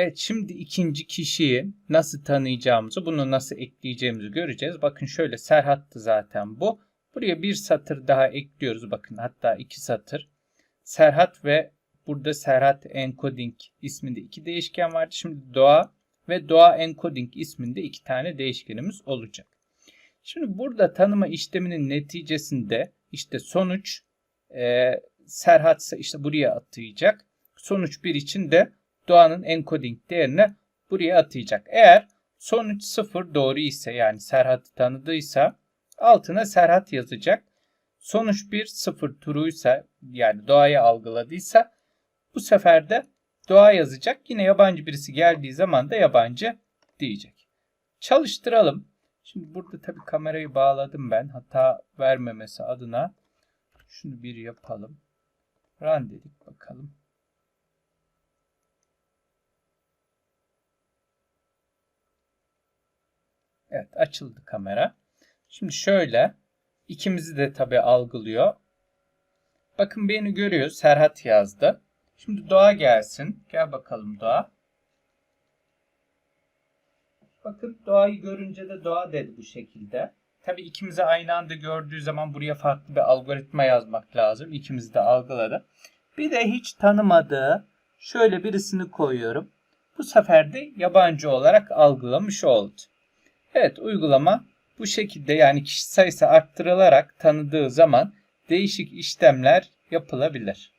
Evet şimdi ikinci kişiyi nasıl tanıyacağımızı, bunu nasıl ekleyeceğimizi göreceğiz. Bakın şöyle Serhat'tı zaten bu. Buraya bir satır daha ekliyoruz. Bakın hatta iki satır. Serhat ve burada Serhat Encoding isminde iki değişken vardı. Şimdi Doğa ve Doğa Encoding isminde iki tane değişkenimiz olacak. Şimdi burada tanıma işleminin neticesinde işte sonuç e, Serhat ise işte buraya atayacak. Sonuç 1 için de Doğanın encoding değerini buraya atayacak. Eğer sonuç 0 doğru ise yani Serhat'ı tanıdıysa altına Serhat yazacak. Sonuç 1 0 true'ysa yani doğayı algıladıysa bu sefer de doğa yazacak. Yine yabancı birisi geldiği zaman da yabancı diyecek. Çalıştıralım. Şimdi burada tabii kamerayı bağladım ben. Hata vermemesi adına şunu bir yapalım. Run dedik bakalım. Evet açıldı kamera. Şimdi şöyle ikimizi de tabi algılıyor. Bakın beni görüyor. Serhat yazdı. Şimdi Doğa gelsin. Gel bakalım Doğa. Bakın Doğa'yı görünce de Doğa dedi bu şekilde. Tabi ikimizi aynı anda gördüğü zaman buraya farklı bir algoritma yazmak lazım. İkimiz de algıladı. Bir de hiç tanımadığı şöyle birisini koyuyorum. Bu sefer de yabancı olarak algılamış oldu. Evet uygulama bu şekilde yani kişi sayısı arttırılarak tanıdığı zaman değişik işlemler yapılabilir.